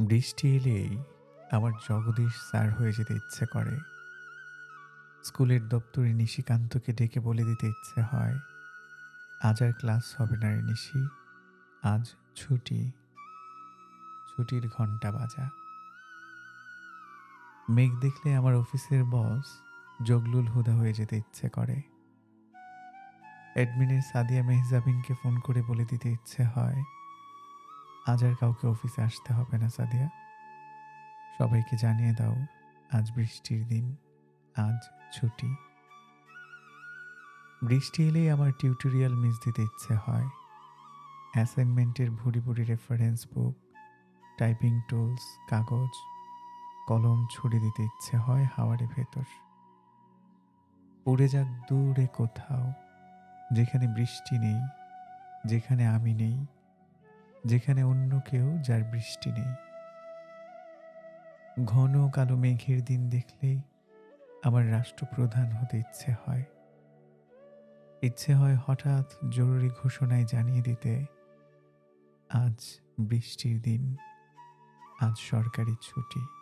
বৃষ্টি এলেই আমার জগদীশ স্যার হয়ে যেতে ইচ্ছে করে। স্কুলের দপ্তরে নিশিকান্তকে ডেকে বলে দিতে ইচ্ছে হয়, আজ আর ক্লাস হবে না রে নিশি, আজ ছুটি। ছুটির ঘণ্টা বাজা। মেঘ দেখলে আমার অফিসের বস জগলুল হুদা হয়ে যেতে ইচ্ছে করে। অ্যাডমিনের সাদিয়া মেহজাবিনকে ফোন করে বলে দিতে ইচ্ছে হয় আজ আর কাউকে অফিসে আসতে হবে না, সাদিয়া। সবাইকে জানিয়ে দাও, আজ বৃষ্টির দিন, আজ ছুটি। বৃষ্টি এলেই আমার টিউটোরিয়াল মিস দিতে ইচ্ছে হয়। অ্যাসাইনমেন্টের ভুড়ি ভুড়ি রেফারেন্স বুক, টাইপিং টুলস, কাগজ, কলম ছুড়ে দিতে ইচ্ছে হয় হাওয়ারে ভেতর। উড়ে যাক দূরে কোথাও, যেখানে বৃষ্টি নেই, যেখানে আমি নেই যেখানে অন্য কেউ যার বৃষ্টি নেই। ঘন কালো মেঘের দিন দেখলেই আমার রাষ্ট্রপ্রধান হতে ইচ্ছে হয়। ইচ্ছে হয় হঠাৎ জরুরি ঘোষণায় জানিয়ে দিতে, আজ বৃষ্টির দিন, আজ সরকারি ছুটি।